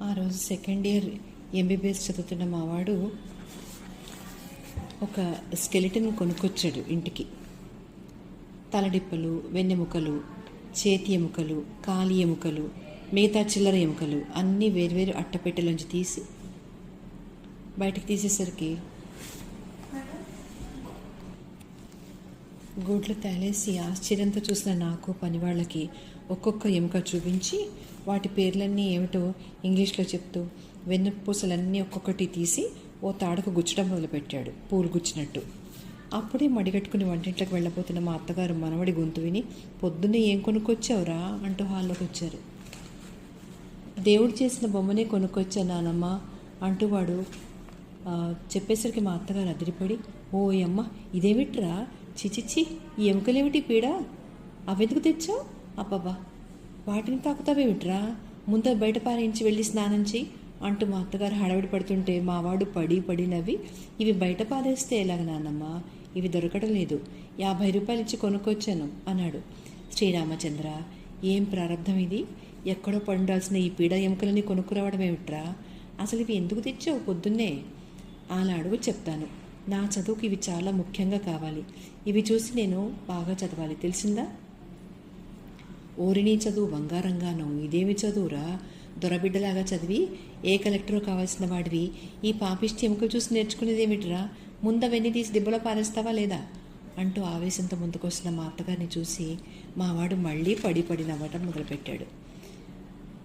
ఆ రోజు second year MBBS చదువుతున్న మావాడు ఒక స్కెలిటన్ కొనుక్కొచ్చాడు ఇంటికి. తలడిప్పలు వెన్నెముకలు చేతి ఎముకలు కాలి ఎముకలు మిగతా చిల్లర ఎముకలు అన్నీ వేరువేరు అట్టపెట్టెలోంచి తీసి బయటకు తీసేసరికి గూడ్లు తేలేసి ఆశ్చర్యంతో చూసిన నాకు పనివాళ్ళకి ఒక్కొక్క ఎముక చూపించి వాటి పేర్లన్నీ ఏమిటో ఇంగ్లీష్లో చెప్తూ వెన్నుపూసలన్నీ ఒక్కొక్కటి తీసి ఓ తాడుకు గుచ్చడం మొదలుపెట్టాడు. పూలు గుచ్చినట్టు. అప్పుడే మడిగట్టుకుని వంటింట్లోకి వెళ్ళబోతున్న మా అత్తగారు మనవడి గొంతు విని పొద్దున్నే ఏం కొనుక్కొచ్చావురా? అంటూ హాల్లోకి వచ్చారు. దేవుడు చేసిన బొమ్మనే కొనుక్కొచ్చా నానమ్మ? అంటూ వాడు చెప్పేసరికి మా అత్తగారు అదిరిపడి ఓ అమ్మ ఇదేమిట్రా చిచిచి ఈ ఎముకలేమిటి పీడ? అవెందుకు తెచ్చావు? అబ్బబ్బా వాటిని తాకుతావేమిట్రా ముందు బయట పారించి వెళ్ళి స్నానం చేయి అంటూ మా అత్తగారు హడావిడి పడుతుంటే మావాడు పడి పడినవి ఇవి బయట పారేస్తే ఎలాగ నాన్నమ్మ? ఇవి దొరకడం లేదు. యాభై రూపాయలు ఇచ్చి కొనుక్కొచ్చాను అన్నాడు. శ్రీరామచంద్ర ఏం ప్రారంభం ఇది? ఎక్కడో పండాల్సిన ఈ పీడ ఎముకలని కొనుక్కురావడం ఏమిట్రా అసలు ఇవి ఎందుకు తెచ్చావు పొద్దున్నే? అలా అడుగు చెప్తాను. నా చదువుకి ఇవి చాలా ముఖ్యంగా కావాలి. ఇవి చూసి నేను బాగా చదవాలి. తెలిసిందా? ఓరిని చదువు బంగారంగాను ఇదేమి చదువురా? దొరబిడ్డలాగా చదివి ఏ కలెక్టరో కావాల్సిన వాడివి. ఈ పాపిష్టి ఎముకలు చూసి నేర్చుకునేదేమిటిరా? ముందవన్నీ తీసి దిబ్బలో పారేస్తావా లేదా? అంటూ ఆవేశంతో ముందుకొస్తున్న మా అత్తగారిని చూసి మావాడు మళ్ళీ పడి పడి నవ్వటం మొదలుపెట్టాడు.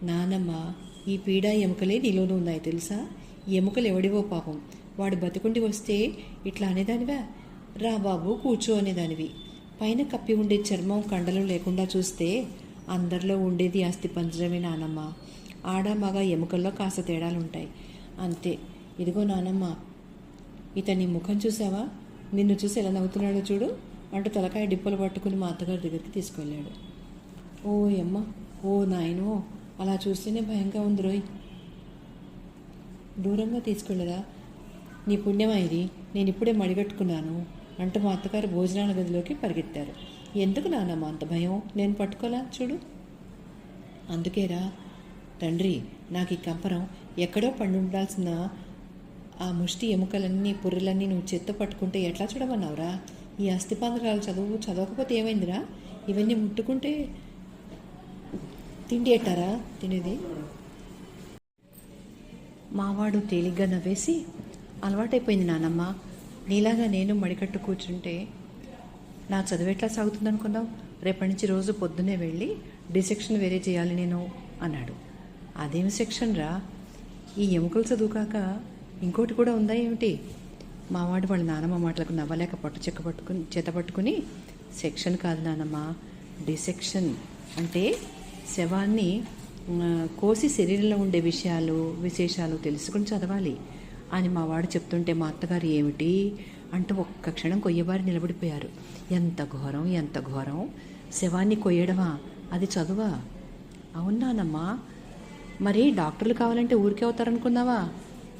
నానమ్మ ఈ పీడ ఎముకలే నీలోనూ ఉన్నాయి తెలుసా? ఎముకలు ఎవడివో పాపం. వాడు బతికుండి వస్తే ఇట్లా అనేదానివా? రా బాబు కూర్చో అనేదానివి. పైన కప్పి ఉండే చర్మం కండలు లేకుండా చూస్తే అందరిలో ఉండేది అస్థి పంజరమే నానమ్మ. ఆడ మగ ఎముకల్లో కాస్త తేడాలుంటాయి. అంతే. ఇదిగో నానమ్మ ఇతని ముఖం చూసావా? నిన్ను చూసి ఎలా నవ్వుతున్నాడో చూడు. అంటూ తలకాయ డిప్పలు పట్టుకుని మా అత్తగారి దగ్గరికి తీసుకెళ్ళాడు. ఓ అమ్మ ఓ నాయనో అలా చూస్తేనే భయంగా ఉంది రోయ్. దూరంగా తీసుకెళ్ళదా నీ పుణ్యమా ఇది? నేను ఇప్పుడే మడిగట్టుకున్నాను. అంటూ మా అత్తగారు భోజనాల గదిలోకి పరిగెత్తారు. ఎందుకు నానమ్మ అంత భయం? నేను పట్టుకోలా? చూడు. అందుకేరా తండ్రి నాకు ఈ కంపరం ఎక్కడో పండు ఉండాల్సిన ఆ ముష్టి ఎముకలన్నీ పుర్రెలన్నీ నువ్వు చెత్త పట్టుకుంటే ఎట్లా చూడమన్నావురా? ఈ అస్థిపాంధ్రాలు చదువు చదవకపోతే ఏమైందిరా? ఇవన్నీ ముట్టుకుంటే తిండి ఎట్టారా? తినేది. మావాడు తేలిగ్గా నవ్వేసి అలవాటైపోయింది నానమ్మ. నీలాగా నేను మడికట్టు కూర్చుంటే నా చదువు ఎట్లా సాగుతుంది అనుకున్నావు రేపటి నుంచి రోజు పొద్దున్నే వెళ్ళి డిసెక్షన్ వేరే చేయాలి నేను అన్నాడు. అదేమి సెక్షన్ రా? ఈ ఎముకలు చదువు కాక ఇంకోటి కూడా ఉందా ఏమిటి? మావాడు వాళ్ళ నానమ్మ మాటలకు నవ్వలేక పట్టు చెక్క పట్టుకుని చేత పట్టుకుని సెక్షన్ కాదు నానమ్మ డిసెక్షన్ అంటే శవాన్ని కోసి శరీరంలో ఉండే విషయాలు విశేషాలు తెలుసుకుని చదవాలి. అని మా వాడు చెప్తుంటే మా అత్తగారు ఏమిటి అంటూ ఒక్క క్షణం కొయ్యబారి నిలబడిపోయారు. ఎంత ఘోరం ఎంత ఘోరం. శవాన్ని కొయ్యడమా? అది చదువా? అవునానమ్మా మరి డాక్టర్లు కావాలంటే ఊరికే అవుతారనుకున్నావా?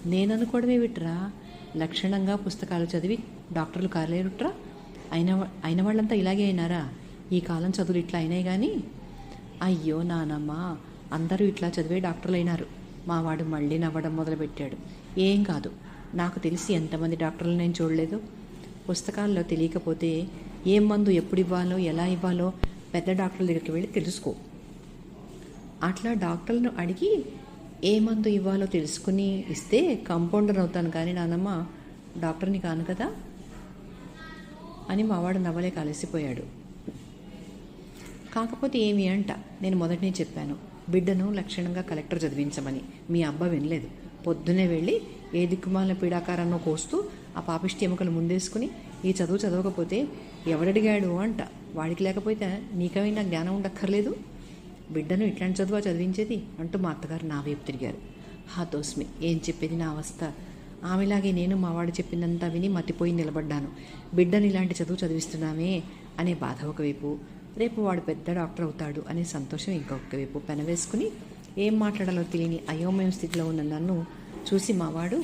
నేను అనుకోవడమే విట్రా. లక్షణంగా పుస్తకాలు చదివి డాక్టర్లు కాలేరుట్రా అయిన అయిన వాళ్ళంతా ఇలాగే అయినారా? ఈ కాలం చదువులు ఇట్లా అయినాయి కానీ అయ్యో నానమ్మ. అందరూ ఇట్లా చదివే డాక్టర్లు అయినారు మావాడు మళ్ళీ నవ్వడం మొదలుపెట్టాడు. ఏం కాదు. నాకు తెలిసి ఎంతమంది డాక్టర్లు నేను చూడలేదు. పుస్తకాల్లో తెలియకపోతే ఏ మందు ఎప్పుడు ఇవ్వాలో ఎలా ఇవ్వాలో పెద్ద డాక్టర్ల దగ్గరికి వెళ్ళి తెలుసుకో. అట్లా డాక్టర్లను అడిగి ఏ మందు ఇవ్వాలో తెలుసుకుని ఇస్తే కంపౌండర్ అవుతాను కానీ నానమ్మ డాక్టర్ని కాను కదా? అని మావాడు నవ్వలే కలిసిపోయాడు. కాకపోతే ఏమి అంట? నేను మొదటనే చెప్పాను. బిడ్డను లక్షణంగా కలెక్టర్ చదివించమని. మీ అబ్బ వినలేదు. పొద్దునే వెళ్ళి ఏ దిక్కుమాలిన పీడాకారాన్నో కోస్తూ ఆ పాపిష్టి ఎముకలు ముందేసుకుని ఈ చదువు చదవకపోతే ఎవడడిగాడు? అంట. వాడికి లేకపోతే నీకేమైనా జ్ఞానం ఉండక్కర్లేదు? బిడ్డను ఇట్లాంటి చదువు చదివించేది? అంటూ మా అత్తగారు నా వైపు తిరిగారు. హా తోస్మి ఏం చెప్పేది నా అవస్థ? ఆమెలాగే నేను మావాడు చెప్పిందంతా విని మతిపోయి నిలబడ్డాను. బిడ్డను ఇలాంటి చదువు చదివిస్తున్నామే అనే బాధ ఒకవైపు రేపు వాడు పెద్ద డాక్టర్ అవుతాడు అనే సంతోషం ఇంకొక వైపు పెనవేసుకుని ఏం మాట్లాడాలో తెలియని అయోమయం స్థితిలో ఉన్న నన్ను చూసి మావాడు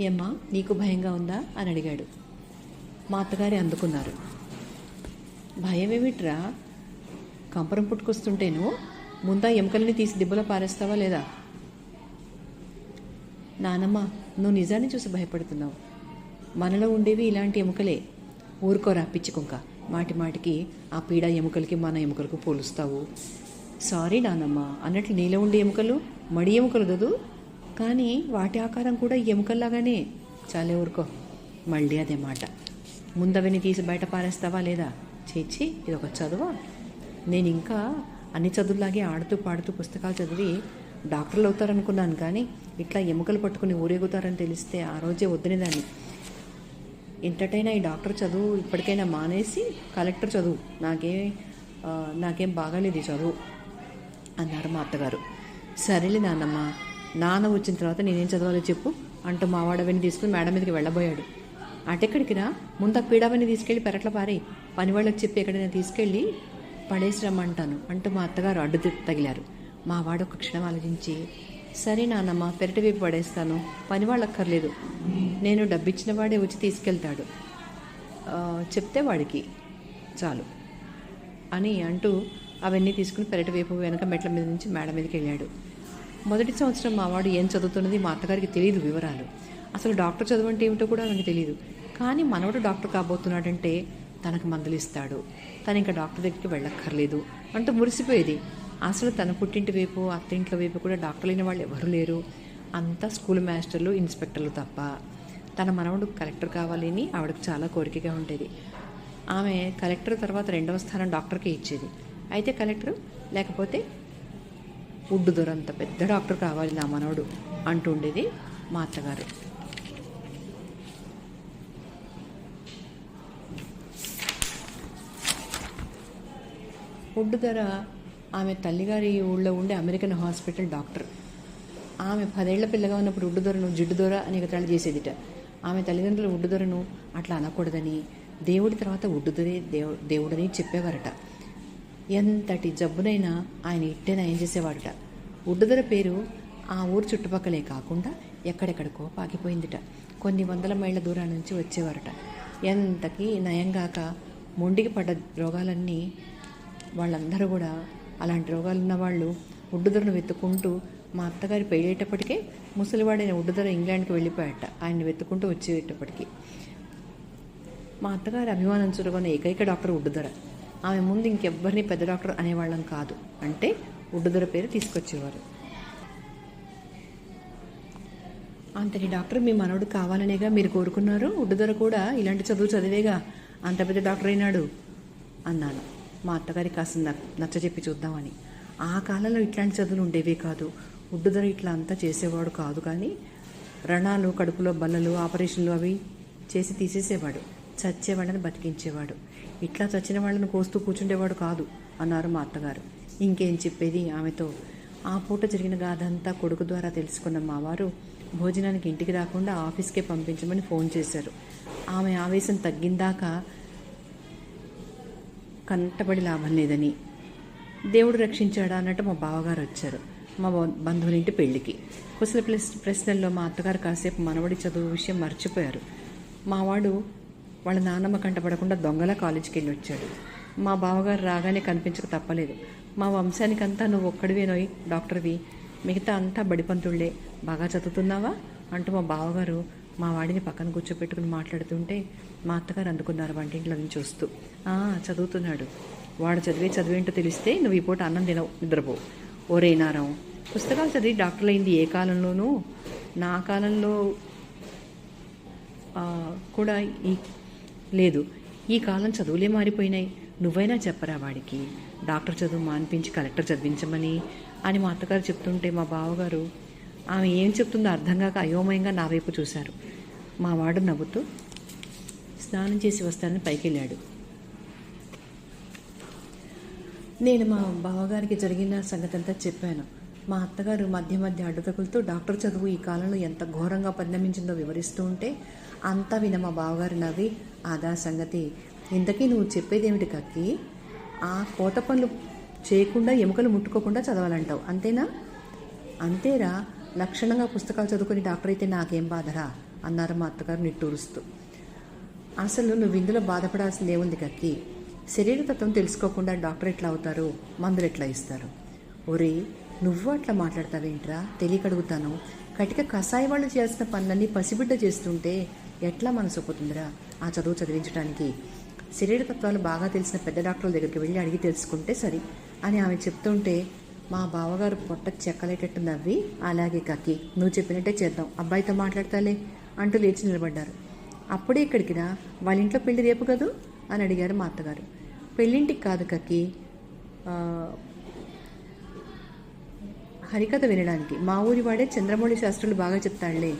ఏమ్మా నీకు భయంగా ఉందా? అని అడిగాడు. మా అత్తగారి అందుకున్నారు. భయం ఏమిట్రా కంపరం పుట్టుకొస్తుంటేను ముందా ఎముకల్ని తీసి దిబ్బలో పారేస్తావా లేదా? నానమ్మ నువ్వు నిజాన్ని చూసి భయపడుతున్నావు. మనలో ఉండేవి ఇలాంటి ఎముకలే. ఊరుకోరా పిచ్చుకుంక మాటి మాటికి ఆ పీడ ఎముకలకి మన ఎముకలకు పోలుస్తావు. సారీ నానమ్మ అన్నట్లు నీలో ఉండే ఎముకలు మడి ఎముకలు దదు. కానీ వాటి ఆకారం కూడా ఎముకల్లాగానే. చాలే ఊరుకో మళ్ళీ అదే మాట. ముందవని తీసి బయట పారేస్తావా లేదా? చేచి ఇది ఒక చదువా? నేను ఇంకా అన్ని చదువులాగే ఆడుతూ పాడుతూ పుస్తకాలు చదివి డాక్టర్లు అవుతారనుకున్నాను కానీ ఇట్లా ఎముకలు పట్టుకుని ఊరేగుతారని తెలిస్తే ఆ రోజే వద్దనేదాన్ని ఎంతటైనా ఈ డాక్టర్ చదువు ఇప్పటికైనా మానేసి కలెక్టర్ చదువు. నాకే నాకేం బాగాలేదు ఈ చదువు. అన్నారు మా అత్తగారు. సరేలే నాన్నమ్మ నాన్న వచ్చిన తర్వాత నేనేం చదవాలో చెప్పు అంటూ మావాడవని తీసుకుని మేడం మీదకి వెళ్ళబోయాడు. అటెక్కడికి రా ముందు ఆ తీసుకెళ్ళి పెరట్ల పారి పని వాళ్ళకి చెప్పి ఎక్కడైనా తీసుకెళ్ళి పడేసి రమ్మంటాను అంటూ మా అత్తగారు అడ్డు తగిలారు. మా వాడు ఒక క్షణం ఆలోచించి సరే నాన్నమ్మ పెరటి వైపు పడేస్తాను పని వాళ్ళక్కర్లేదు. నేను డబ్బిచ్చిన వాడే వచ్చి తీసుకెళ్తాడు. చెప్తే వాడికి చాలు అని అంటూ అవన్నీ తీసుకుని పెరటి వైపు వెనక మెట్ల మీద నుంచి మేడ మీదకి వెళ్ళాడు. మొదటి సంవత్సరం మావాడు ఏం చదువుతున్నది మా అత్తగారికి తెలియదు వివరాలు. అసలు డాక్టర్ చదువు అంటే ఏమిటో కూడా ఆమెకి తెలియదు కానీ మనవడు డాక్టర్ కాబోతున్నాడంటే తనకు మందులు ఇస్తాడు తను ఇంకా డాక్టర్ దగ్గరికి వెళ్ళక్కర్లేదు. అంటూ మురిసిపోయేది. అసలు తన పుట్టింటి వైపు అత్తింట్ల వైపు కూడా డాక్టర్ లేని వాళ్ళు ఎవరు లేరు. అంతా స్కూల్ మాస్టర్లు ఇన్స్పెక్టర్లు తప్ప. తన మనవడు కలెక్టర్ కావాలని ఆవిడకు చాలా కోరికగా ఉండేది. ఆమె కలెక్టర్ తర్వాత రెండవ స్థానం డాక్టర్కే ఇచ్చేది. అయితే కలెక్టర్ లేకపోతే ఉడ్డు దొరంత పెద్ద డాక్టర్ కావాలి నా మనవడు అంటూ ఉండేది మా అత్తగారు. ఉడ్డు ధర ఆమె తల్లిగారి ఊళ్ళో ఉండే అమెరికన్ హాస్పిటల్ డాక్టర్. ఆమె పదేళ్ళ పిల్లగా ఉన్నప్పుడు ఉడ్డు దొరను జిడ్డు దొర అని ఎగతాళి చేసేదిట. ఆమె తల్లిదండ్రులు ఉడ్డు దొరను అట్లా అనకూడదని దేవుడి తర్వాత ఉడ్డు దొరే దేవు దేవుడని చెప్పేవారట. ఎంతటి జబ్బునైనా ఆయన ఇట్టే నయం చేసేవాడట? ఉడ్డదర పేరు ఆ ఊరు చుట్టుపక్కలే కాకుండా ఎక్కడెక్కడికో పాకిపోయిందిట. కొన్ని వందల మైళ్ళ దూరం నుంచి వచ్చేవారట. ఎంతకి నయంగాక మొండికి పడ్డ రోగాలన్నీ వాళ్ళందరూ కూడా అలాంటి రోగాలు ఉన్న వాళ్ళు ఉడ్డుదొరను వెతుక్కుంటూ మా అత్తగారి పెళ్ళేటప్పటికే ముసలివాడైన ఉడ్డుదొర ఇంగ్లాండ్కి వెళ్ళిపోయాట. ఆయన్ని వెతుక్కుంటూ వచ్చేటప్పటికి. మా అత్తగారి అభిమానం చురుకున్న ఏకైక డాక్టర్ ఉడ్డుదొర ఆమె ముందు ఇంకెవ్వరిని పెద్ద డాక్టర్ అనేవాళ్ళం కాదు. అంటే ఉడ్డుదొర పేరు తీసుకొచ్చేవారు. అంతటి డాక్టర్ మీ మనవడు కావాలనేగా మీరు కోరుకున్నారు? ఉడ్డుదొర కూడా ఇలాంటి చదువు చదివేగా అంత పెద్ద డాక్టర్ అయినాడు? అన్నాను. మా అత్తగారి కాస్త నచ్చ చెప్పి చూద్దామని. ఆ కాలంలో ఇట్లాంటి చదువులు ఉండేవే కాదు. ఉడ్డుదొర ఇట్లా అంతా చేసేవాడు కాదు కానీ రణాలు కడుపులో బల్లలు ఆపరేషన్లు అవి చేసి తీసేసేవాడు. చచ్చేవాళ్ళని బతికించేవాడు. ఇట్లా చచ్చిన వాళ్ళని కోస్తూ కూర్చుండేవాడు కాదు అన్నారు మా అత్తగారు. ఇంకేం చెప్పేది ఆమెతో? ఆ పూట జరిగిన గాథంతా కొడుకు ద్వారా తెలుసుకున్న మావారు భోజనానికి ఇంటికి రాకుండా ఆఫీస్కే పంపించమని ఫోన్ చేశారు. ఆమె ఆవేశం తగ్గిందాకా కంటబడి లాభం లేదని. దేవుడు రక్షించాడా అన్నట్టు మా బావగారు వచ్చారు. మా బంధువులింటి పెళ్ళికి కుశల ప్రశ్నల్లో మా అత్తగారు కాసేపు మనవడి చదువు విషయం మర్చిపోయారు. మావాడు వాళ్ళ నాన్నమ్మ కంటపడకుండా దొంగల కాలేజీకి వెళ్ళి వచ్చాడు. మా బావగారు రాగానే కనిపించక తప్పలేదు. మా వంశానికంతా నువ్వు ఒక్కడివేనోయ్ డాక్టర్వి మిగతా అంతా బడిపంతుళ్ళే బాగా చదువుతున్నావా? అంటూ మా బావగారు మా వాడిని పక్కన కూర్చోపెట్టుకుని మాట్లాడుతుంటే మా అత్తగారు అందుకున్నారు వంటింట్లో నుంచి చూస్తూ చదువుతున్నాడు. వాడు చదివే చదివేంటో తెలిస్తే నువ్వు ఈ పూట అన్నం తినవు నిద్రపో. ఓరే నారం పుస్తకాలు చదివి డాక్టర్లు అయింది ఏ కాలంలోనూ? నా కాలంలో కూడా ఈ లేదు ఈ కాలం చదువులే మారిపోయినాయి. నువ్వైనా చెప్పరా వాడికి డాక్టర్ చదువు మాన్పించి కలెక్టర్ చదివించమని అని మా అత్తగారు చెప్తుంటే మా బావగారు ఆమె ఏం చెప్తుందో అర్థం కాక అయోమయంగా నా వైపు చూశారు. మా వాడు నవ్వుతూ స్నానం చేసి వస్తానని పైకి వెళ్ళాడు నేను మా బావగారికి జరిగిన సంగతి అంతా చెప్పాను. మా అత్తగారు మధ్య మధ్య అడ్డుతగులతో డాక్టర్ చదువు ఈ కాలంలో ఎంత ఘోరంగా పరిణమించిందో వివరిస్తూ ఉంటే అంతా విన మా బావగారు నవ్వి ఆదా సంగతి. ఇంతకీ నువ్వు చెప్పేదేమిటి కక్కి? ఆ కోత పనులు చేయకుండా ఎముకలు ముట్టుకోకుండా చదవాలంటావు అంతేనా? అంతేరా. లక్షణంగా పుస్తకాలు చదువుకుని డాక్టర్ అయితే నాకేం బాధరా? అన్నారు మా అత్తగారు నిట్టూరుస్తూ. అసలు నువ్వు ఇందులో బాధపడాల్సింది ఏముంది కక్కి? శరీరతత్వం తెలుసుకోకుండా డాక్టర్ ఎట్లా అవుతారు? మందులు ఎట్లా ఇస్తారు? ఒరే నువ్వు అట్లా మాట్లాడతావేంట్రా? తెలియక అడుగుతాను కటిక కషాయ వాళ్ళు చేయాల్సిన పనులన్నీ పసిబిడ్డ చేస్తుంటే ఎట్లా మనసు ఒప్పుతుందిరా ఆ చదువు చదివించడానికి శరీర తత్వాలు బాగా తెలిసిన పెద్ద డాక్టర్ల దగ్గరికి వెళ్ళి అడిగి తెలుసుకుంటే సరి అని ఆమె చెప్తుంటే మా బావగారు పొట్ట చెక్కలేటట్టు నవ్వి అలాగే కక్కి నువ్వు చెప్పినట్టే చేద్దాం. అబ్బాయితో మాట్లాడతాలే అంటూ లేచి నిలబడ్డారు. అప్పుడే ఇక్కడికి రా వాళ్ళ ఇంట్లో పెళ్ళి రేపు కదూ? అని అడిగారు మా అత్తగారు. పెళ్ళింటికి కాదు కక్కి హరికథ వినడానికి. మా ఊరి వాడే చంద్రమౌళి శాస్త్రులు బాగా చెప్తాడులే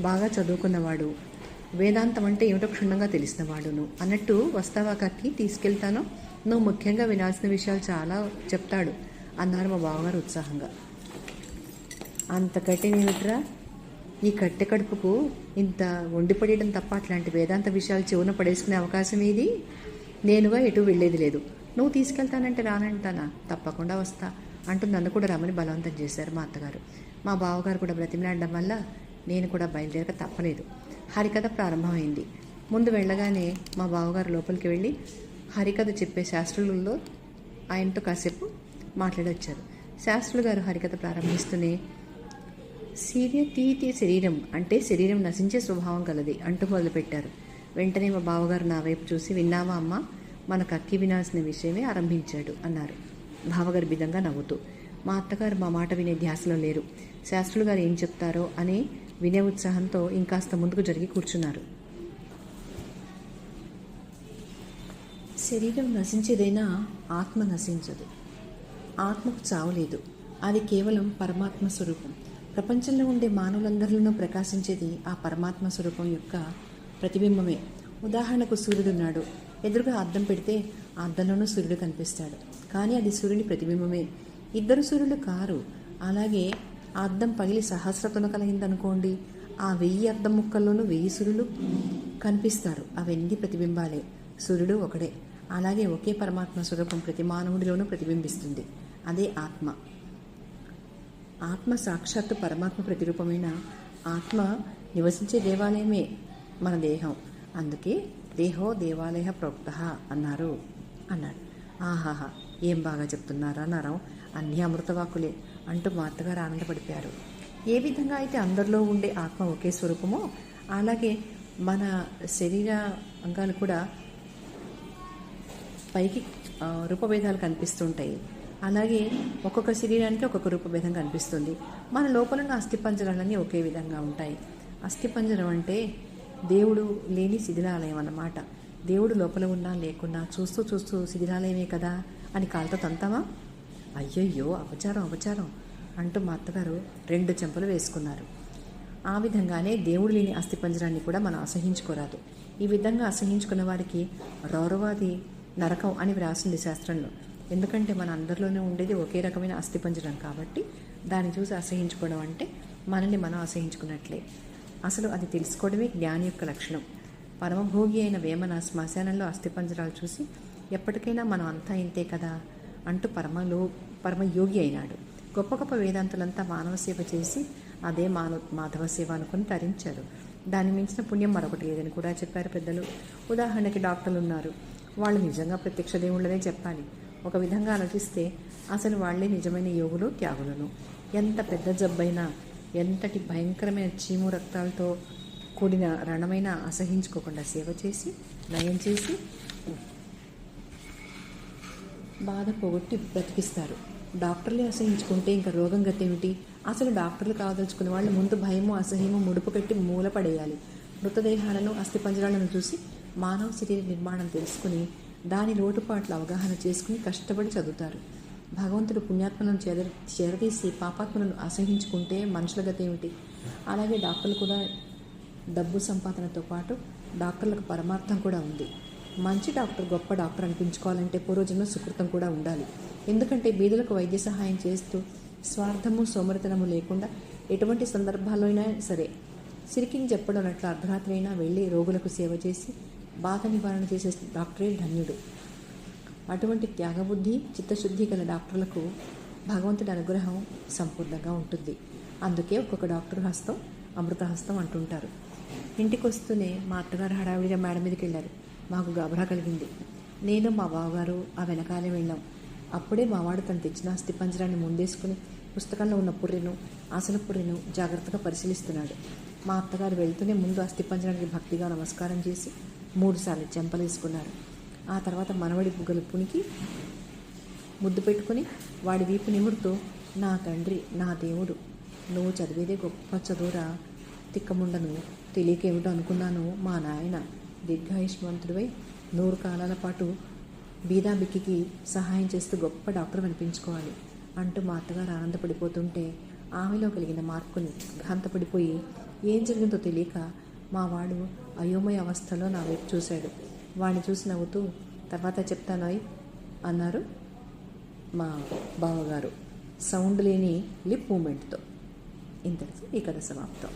బాగా చదువుకున్నవాడు. వేదాంతం అంటే ఏమిటో క్షుణ్ణంగా తెలిసినవాడును. అన్నట్టు వస్తావా కక్కి తీసుకెళ్తాను. నువ్వు ముఖ్యంగా వినాల్సిన విషయాలు చాలా చెప్తాడు అన్నారు మా బావగారు ఉత్సాహంగా. అంత కట్టెనేమిట్రా ఈ కట్టె కడుపుకు ఇంత వండిపడేయడం తప్ప అట్లాంటి వేదాంత విషయాలు చెవున పడేసుకునే అవకాశం ఏది? నేనుగా ఎటు వెళ్ళేది లేదు. నువ్వు తీసుకెళ్తానంటే రానంటానా? తప్పకుండా వస్తా. అంటూ నన్ను కూడా రమ్మని బలవంతం చేశారు మా అత్తగారు. మా బావగారు కూడా బ్రతిమలాడడం వల్ల నేను కూడా బయలుదేరక తప్పలేదు. హరికథ ప్రారంభమైంది. ముందు వెళ్ళగానే మా బావగారు లోపలికి వెళ్ళి హరికథ చెప్పే శాస్త్రులలో ఆయనతో కాసేపు మాట్లాడొచ్చారు. శాస్త్రులు గారు హరికథ ప్రారంభిస్తూనే సీర్య తీతి శరీరం అంటే శరీరం నశించే స్వభావం కలది అంటూ మొదలుపెట్టారు. వెంటనే మా బావగారు నా వైపు చూసి విన్నావా అమ్మ మన కక్కి వినాల్సిన విషయమే ఆరంభించాడు అన్నారు. భావగర్భితంగా నవ్వుతూ మా అత్తగారు మా మాట వినే ధ్యాసలో లేరు. శాస్త్రులు గారు ఏం చెప్తారో అని వినే ఉత్సాహంతో ఇంకాస్త ముందుకు జరిగి కూర్చున్నారు. శరీరం నశించేదైనా ఆత్మ నశించదు. ఆత్మకు చావులేదు అది కేవలం పరమాత్మ స్వరూపం. ప్రపంచంలో ఉండే మానవులందరిలోనూ ప్రకాశించేది ఆ పరమాత్మ స్వరూపం యొక్క ప్రతిబింబమే. ఉదాహరణకు సూర్యుడున్నాడు ఎదురుగా అద్దం పెడితే ఆ అద్దంలోనూ సూర్యుడు కనిపిస్తాడు. కానీ అది సూర్యుని ప్రతిబింబమే. ఇద్దరు సూర్యులు కారు. అలాగే ఆ అద్దం పగిలి సహస్రతను కలిగిందనుకోండి ఆ వెయ్యి అద్దం ముక్కల్లోనూ వెయ్యి సూర్యులు కనిపిస్తారు. అవన్నీ ప్రతిబింబాలే? సూర్యుడు ఒకడే. అలాగే ఒకే పరమాత్మ స్వరూపం ప్రతి మానవుడిలోనూ ప్రతిబింబిస్తుంది. అదే ఆత్మ. ఆత్మ సాక్షాత్తు పరమాత్మ ప్రతిరూపమైన ఆత్మ నివసించే దేవాలయమే మన దేహం. అందుకే దేహో దేవాలయ ప్రోక్త అన్నారు. అన్నాడు. ఆహాహా ఏం బాగా చెప్తున్నారా అన్నారావు అన్ని అమృతవాకులే అంటూ మా అత్తగారు ఆనందపడిపోయారు. ఏ విధంగా అయితే అందరిలో ఉండే ఆత్మ ఒకే స్వరూపమో అలాగే మన శరీర అంగాలు కూడా పైకి రూపభేదాలు కనిపిస్తుంటాయి. అలాగే ఒక్కొక్క శరీరానికి ఒక్కొక్క రూపభేదం కనిపిస్తుంది. మన లోపల ఉన్న అస్థిపంజరాలన్నీ ఒకే విధంగా ఉంటాయి. అస్థిపంజరం అంటే దేవుడు లేని శిథిలాలయం అన్నమాట. దేవుడు లోపల ఉన్నా లేకున్నా చూస్తూ చూస్తూ శిథిలాలయమే కదా అని కాలుతో తంతామా అయ్యయ్యో అపచారం అపచారం అంటూ మా అత్తగారు రెండు చెంపలు వేసుకున్నారు. ఆ విధంగానే దేవుడు లేని అస్థిపంజరాన్ని కూడా మనం అసహించుకోరాదు. ఈ విధంగా అసహించుకున్న వారికి రౌరవాది నరకం అని వ్రాసింది శాస్త్రంలో. ఎందుకంటే మన అందరిలోనే ఉండేది ఒకే రకమైన అస్థిపంజరం కాబట్టి దాన్ని చూసి అసహించుకోవడం అంటే మనల్ని మనం అసహించుకున్నట్లే. అసలు అది తెలుసుకోవడమే జ్ఞాని యొక్క లక్షణం. పరమభోగి అయిన వేమన శ్మశానంలో అస్థిపంజరాలు చూసి ఎప్పటికైనా మనం అంతా ఇంతే కదా? అంటూ పరమలో పరమయోగి అయినాడు. గొప్ప గొప్ప వేదాంతులంతా మానవ సేవ చేసి అదే మానవ మాధవ సేవ అనుకుని తరించారు. దాన్ని మించిన పుణ్యం మరొకటి లేదని కూడా చెప్పారు పెద్దలు. ఉదాహరణకి డాక్టర్లు ఉన్నారు. వాళ్ళు నిజంగా ప్రత్యక్ష దేవుళ్ళనే చెప్పాలి. ఒక విధంగా ఆలోచిస్తే అసలు వాళ్ళే నిజమైన యోగులు త్యాగులను. ఎంత పెద్ద జబ్బైనా ఎంతటి భయంకరమైన చీము రక్తాలతో కూడిన రణమైన అసహించుకోకుండా సేవ చేసి నయం చేసి బాధ పోగొట్టి బ్రతికిస్తారు. డాక్టర్లే అసహించుకుంటే ఇంకా రోగం గతేమిటి? అసలు డాక్టర్లు కావదలుచుకున్న వాళ్ళు ముందు భయము అసహ్యము ముడుపు పెట్టి మూలపడేయాలి. మృతదేహాలను అస్థిపంజరాలను చూసి మానవ శరీర నిర్మాణం తెలుసుకుని దాని లోటుపాట్లు అవగాహన చేసుకుని కష్టపడి చదువుతారు. భగవంతుడు పుణ్యాత్మలను చేర చేరదీసి పాపాత్మలను అసహించుకుంటే మనుషుల గతేమిటి అలాగే డాక్టర్లు కూడా డబ్బు సంపాదనతో పాటు డాక్టర్లకు పరమార్థం కూడా ఉంది. మంచి డాక్టర్ గొప్ప డాక్టర్ అనిపించుకోవాలంటే పూర్వజన్మ సుకృతం కూడా ఉండాలి. ఎందుకంటే బీదులకు వైద్య సహాయం చేస్తూ స్వార్థము సోమరితనము లేకుండా ఎటువంటి సందర్భాల్లో అయినా సరే సిరికిని చెప్పడం అట్లా అర్ధరాత్రి అయినా వెళ్ళి రోగులకు సేవ చేసి బాధ నివారణ చేసే డాక్టరే ధన్యుడు. అటువంటి త్యాగబుద్ధి చిత్తశుద్ధి గల డాక్టర్లకు భగవంతుడి అనుగ్రహం సంపూర్ణంగా ఉంటుంది. అందుకే ఒక్కొక్క డాక్టర్ హస్తం అమృత హస్తం అంటుంటారు. ఇంటికి వస్తూనే మా అత్తగారు హడావిడిగా మేడ మీదకి వెళ్ళారు మాకు గాబరా కలిగింది. నేను మా బావగారు ఆ వెనకాలే వెళ్ళాం. అప్పుడే మావాడు తను తెచ్చిన అస్థి పంజరాన్ని ముందేసుకుని పుస్తకంలో ఉన్న పుర్రెను ఆసల పుర్రెను జాగ్రత్తగా పరిశీలిస్తున్నాడు. మా అత్తగారు వెళ్తూనే ముందు అస్థి పంజరానికి భక్తిగా నమస్కారం చేసి మూడుసార్లు చెంపలేసుకున్నారు. ఆ తర్వాత మనవడి బుగ్గలు పునికి ముద్దు పెట్టుకుని వాడి వీపు నిమురుతూ నా తండ్రి నా దేవుడు నువ్వు చదివేదే గొప్ప చదువురా. తిక్కముండను తెలియకేమిటో అనుకున్నాను మా నాయన. దీర్ఘాయుష్మంతుడివై నూరు కాలాల పాటు బీదాబిక్కికి సహాయం చేస్తూ గొప్ప డాక్టర్ అనిపించుకోవాలి అంటూ మా అత్తగారు ఆనందపడిపోతుంటే ఆమెలో కలిగిన మార్పుని భ్రాంతపడిపోయి ఏం జరిగిందో తెలియక మా వాడు అయోమయ అవస్థలో నా వైపు చూశాడు. వాడిని చూసి నవ్వుతూ తర్వాత చెప్తానోయ్ అన్నారు మా బావగారు. సౌండ్ లేని లిప్ మూమెంట్తో. ఇంతటితో ఈ కథ సమాప్తం.